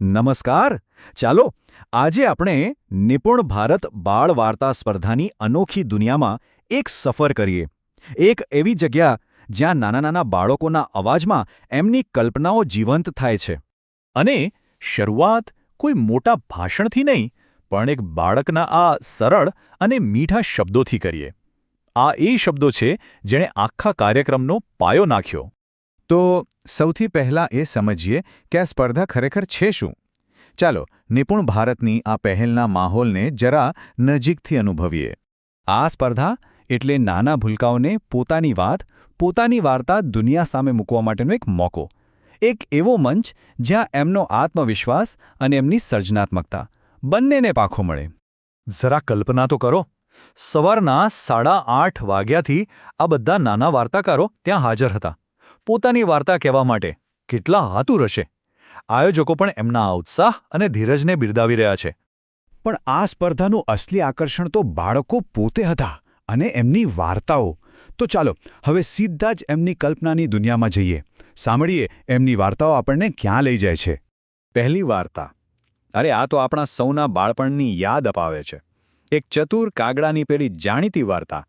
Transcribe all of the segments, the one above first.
નમસ્કાર. ચાલો, આજે આપણે નિપુણ ભારત બાળ વાર્તા સ્પર્ધાની અનોખી દુનિયામાં એક સફર કરીએ. એક એવી જગ્યા જ્યાં નાના નાના બાળકોના અવાજમાં એમની કલ્પનાઓ જીવંત થાય છે. અને શરૂઆત કોઈ મોટા ભાષણથી નહીં, પણ એક બાળકના આ સરળ અને મીઠા શબ્દોથી કરીએ. આ એ શબ્દો છે જેણે આખા કાર્યક્રમનો પાયો નાખ્યો. તો સૌથી પહેલાં એ સમજીએ કે આ સ્પર્ધા ખરેખર છે શું. ચાલો નિપુણ ભારતની આ પહેલના માહોલને જરા નજીકથી અનુભવીએ. આ સ્પર્ધા એટલે નાના ભૂલકાઓને પોતાની વાત, પોતાની વાર્તા દુનિયા સામે મૂકવા માટેનો એક મોકો. એક એવો મંચ જ્યાં એમનો આત્મવિશ્વાસ અને એમની સર્જનાત્મકતા બંનેને પાખો મળે. જરા કલ્પના તો કરો. સવારના સાડા આઠ વાગ્યાથી આ બધા નાના વાર્તાકારો ત્યાં હાજર હતા. પોતાની વાર્તા કહેવા માટે. કેટલા આતુર હશે આયોજકો પણ એમના ઉત્સાહ અને ધીરજને બિરદાવી રહ્યા છે. પણ આ સ્પર્ધાનું અસલી આકર્ષણ તો બાળકો પોતે હતા અને એમની વાર્તાઓ. તો ચાલો, હવે સીધા જ એમની કલ્પનાની દુનિયામાં જઈએ. સાંભળીએ એમની વાર્તાઓ આપણને ક્યાં લઈ જાય છે. પહેલી વાર્તા. અરે, આ તો આપણા સૌના બાળપણની યાદ અપાવે છે. એક ચતુર કાગડાની પેલી જાણીતી વાર્તા.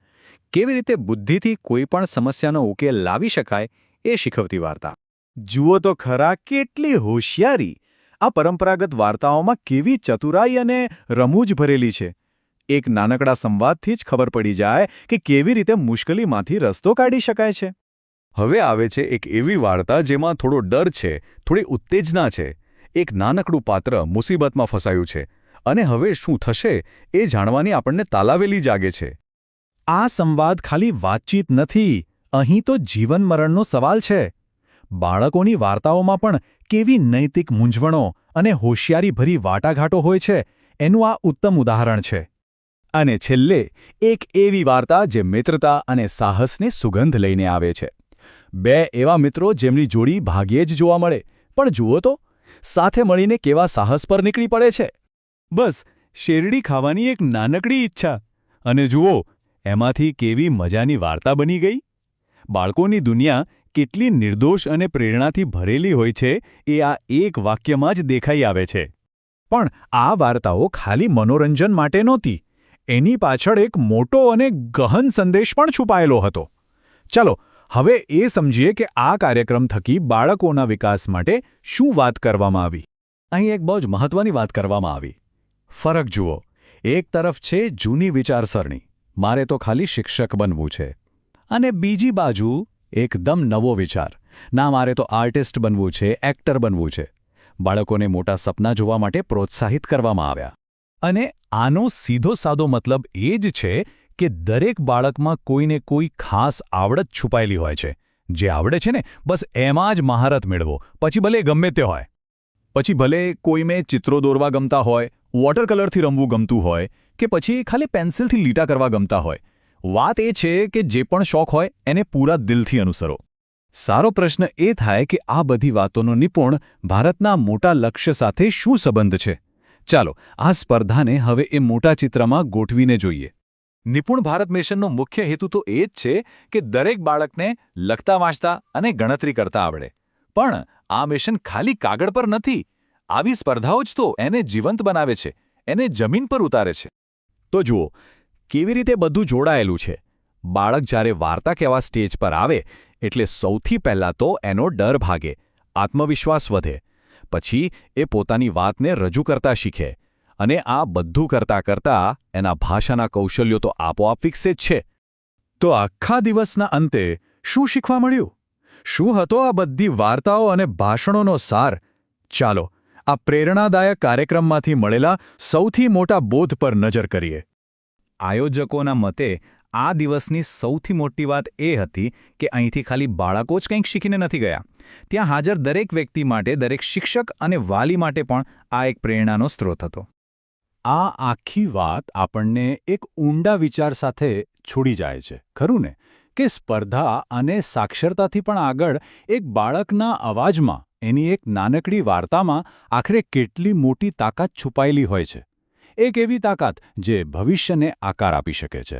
કેવી રીતે બુદ્ધિથી કોઈ પણ સમસ્યાનો ઉકેલ લાવી શકાય એ શીખવતી વાર્તા. જુઓ તો ખરા કેટલી હોશિયારી! આ પરંપરાગત વાર્તાઓમાં કેવી ચતુરાઈ અને રમૂજ ભરેલી છે. એક નાનકડા સંવાદથી જ ખબર પડી જાય કે કેવી રીતે મુશ્કેલીમાંથી રસ્તો કાઢી શકાય છે. હવે આવે છે એક એવી વાર્તા જેમાં થોડો ડર છે થોડી ઉત્તેજના છે. એક નાનકડું પાત્ર મુસીબતમાં ફસાયું છે. અને હવે શું થશે એ જાણવાની આપણને તાલાવેલી જાગે છે. આ સંવાદ ખાલી વાતચીત નથી અહીં તો જીવન મરણનો સવાલ છે. બાળકોની વાર્તાઓમાં પણ કેવી નૈતિક મૂંઝવણો અને હોશિયારીભરી વાટાઘાટો હોય છે, એનું આ ઉત્તમ ઉદાહરણ છે. અને છેલ્લે, એક એવી વાર્તા જે મિત્રતા અને સાહસને સુગંધ લઈને આવે છે. બે એવા મિત્રો જેમની જોડી ભાગ્યે જ જોવા મળે, પણ જુઓ તો, સાથે મળીને કેવા સાહસ પર નીકળી પડે છે. બસ, શેરડી ખાવાની એક નાનકડી ઈચ્છા. અને જુઓ, એમાંથી કેવી મજાની વાર્તા બની ગઈ. બાળકોની દુનિયા કેટલી નિર્દોષ અને પ્રેરણાથી ભરેલી હોય છે, એ આ એક વાક્યમાં જ દેખાઈ આવે છે. પણ આ વાર્તાઓ ખાલી મનોરંજન માટે નહોતી, એની પાછળ એક મોટો અને ગહન સંદેશ પણ છુપાયેલો હતો. ચાલો, હવે એ સમજીએ કે આ કાર્યક્રમ થકી બાળકોના વિકાસ માટે શું વાત કરવામાં આવી. અહીં એક બહુ જ મહત્વની વાત કરવામાં આવી. ફરક જુઓ, એક તરફ છે જૂની વિચારસરણી. મારે તો ખાલી શિક્ષક બનવું છે. અને બીજી બાજુ એકદમ નવો વિચાર. ના, મારે તો આર્ટિસ્ટ બનવું છે, એક્ટર બનવું છે. બાળકોને મોટા સપના જોવા માટે પ્રોત્સાહિત કરવામાં આવ્યા. અને આનો સીધો સાદો મતલબ એ જ છે કે દરેક બાળકમાં કોઈને કોઈ ખાસ આવડત છુપાયેલી હોય છે. જે આવડે છે ને, બસ એમાં જ મહારત મેળવો. પછી ભલે ગમે તે હોય. પછી ભલે કોઈને ચિત્રો દોરવા ગમતા હોય વોટર કલરથી રમવું ગમતું હોય, કે પછી ખાલી પેન્સિલથી લીટા કરવા ગમતા હોય વાત એ છે કે જે પણ શોખ હોય એને પૂરા દિલથી અનુસરો. સારો પ્રશ્ન એ થાય કે આ બધી વાતોનો નિપુણ ભારતના મોટા લક્ષ્ય સાથે શું સંબંધ છે? ચાલો, આ સ્પર્ધાને હવે એ મોટા ચિત્રમાં ગોઠવીને જોઈએ. નિપુણ ભારત મિશનનો મુખ્ય હેતુ તો એ જ છે કે દરેક બાળકને લખતા વાંચતા અને ગણતરી કરતા આવડે. પણ આ મિશન ખાલી કાગળ પર નથી. આવી સ્પર્ધાઓ જ તો એને જીવંત બનાવે છે, એને જમીન પર ઉતારે છે. તો જુઓ કેવી રીતે બધું જોડાયેલું છે? બાળક જ્યારે વાર્તા કહેવા સ્ટેજ પર આવે, એટલે સૌથી પહેલાં તો એનો ડર ભાગે, આત્મવિશ્વાસ વધે. પછી એ પોતાની વાતને રજૂ કરતા શીખે અને આ બધું કરતા કરતા એના ભાષાના કૌશલ્યો તો આપોઆપ વિકસે જ છે. તો આખા દિવસના અંતે શું શીખવા મળ્યું? શું હતો આ બધી વાર્તાઓ અને ભાષણોનો સાર? ચાલો, આ પ્રેરણાદાયક કાર્યક્રમમાંથી મળેલા સૌથી મોટા બોધ પર નજર કરીએ. આયોજકોના મતે, આ દિવસની સૌથી મોટી વાત એ હતી કે અહીંથી ખાલી બાળકો જ કંઈક શીખીને નથી ગયા. ત્યાં હાજર દરેક વ્યક્તિ માટે, દરેક શિક્ષક અને વાલી માટે પણ આ એક પ્રેરણાનો સ્ત્રોત હતો. આ આખી વાત આપણને એક ઊંડા વિચાર સાથે છોડી જાય છે, ખરું ને? કે સ્પર્ધા અને સાક્ષરતાથી પણ આગળ એક બાળકના અવાજમાં, એની એક નાનકડી વાર્તામાં આખરે કેટલી મોટી તાકાત છુપાયેલી હોય છે. એક એવી તાકાત જે ભવિષ્યને આકાર આપી શકે છે.